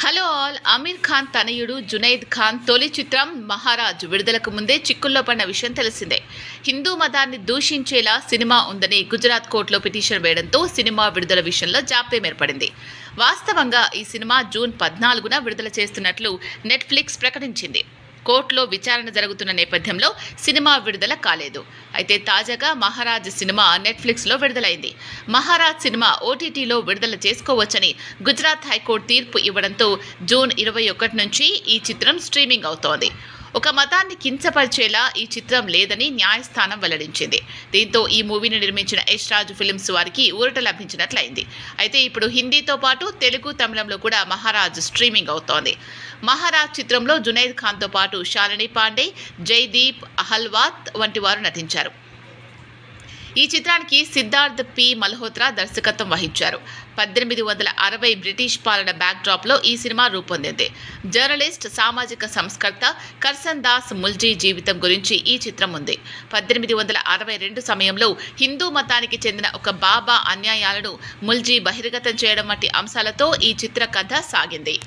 Hello all. Aamir Khan తనయుడు జునైద్ ఖాన్ తొలి చిత్రం మహారాజ్ విడుదలకు ముందే చిక్కుల్లో పడిన విషయం తెలిసిందే. హిందూ మతాన్ని దూషించేలా సినిమా ఉందని గుజరాత్ కోర్టులో పిటిషన్ వేయడంతో సినిమా విడుదల విషయంలో జాప్యం ఏర్పడింది. వాస్తవంగా ఈ సినిమా జూన్ పద్నాలుగున విడుదల చేస్తున్నట్లు నెట్ఫ్లిక్స్ ప్రకటించింది. కోర్టులో విచారణ జరుగుతున్న నేపథ్యంలో సినిమా విడుదల కాలేదు. అయితే తాజాగా మహారాజ్ సినిమా నెట్ఫ్లిక్స్లో విడుదలైంది. మహారాజ్ సినిమా ఓటీటీలో విడుదల చేసుకోవచ్చని గుజరాత్ హైకోర్టు తీర్పు ఇవ్వడంతో జూన్ ఇరవై ఒకటి నుంచి ఈ చిత్రం స్ట్రీమింగ్ అవుతోంది. ఒక మతాన్ని కించపరిచేలా ఈ చిత్రం లేదని న్యాయస్థానం వెల్లడించింది. దీంతో ఈ మూవీని నిర్మించిన యష్ రాజు ఫిల్మ్స్ వారికి ఊరట లభించినట్లయింది. అయితే ఇప్పుడు హిందీతో పాటు తెలుగు తమిళంలో కూడా మహారాజ్ స్ట్రీమింగ్ అవుతోంది. మహారాజ్ చిత్రంలో జునైద్ ఖాన్తో పాటు శాలిని పాండే జైదీప్ అహల్వాత్ వంటి వారు నటించారు. ఈ చిత్రానికి సిద్ధార్థ్ పి. మల్హోత్రా దర్శకత్వం వహించారు. పద్దెనిమిది వందల అరవై బ్రిటిష్ పాలన బ్యాక్డ్రాప్లో ఈ సినిమా రూపొందింది. జర్నలిస్ట్ సామాజిక సంస్కర్త కర్సన్ దాస్ ముల్జీ జీవితం గురించి ఈ చిత్రం ఉంది. పద్దెనిమిది వందల అరవై రెండు సమయంలో హిందూ మతానికి చెందిన ఒక బాబా అన్యాయాలను ముల్జీ బహిర్గతం చేయడం వంటి అంశాలతో ఈ చిత్ర కథ సాగింది.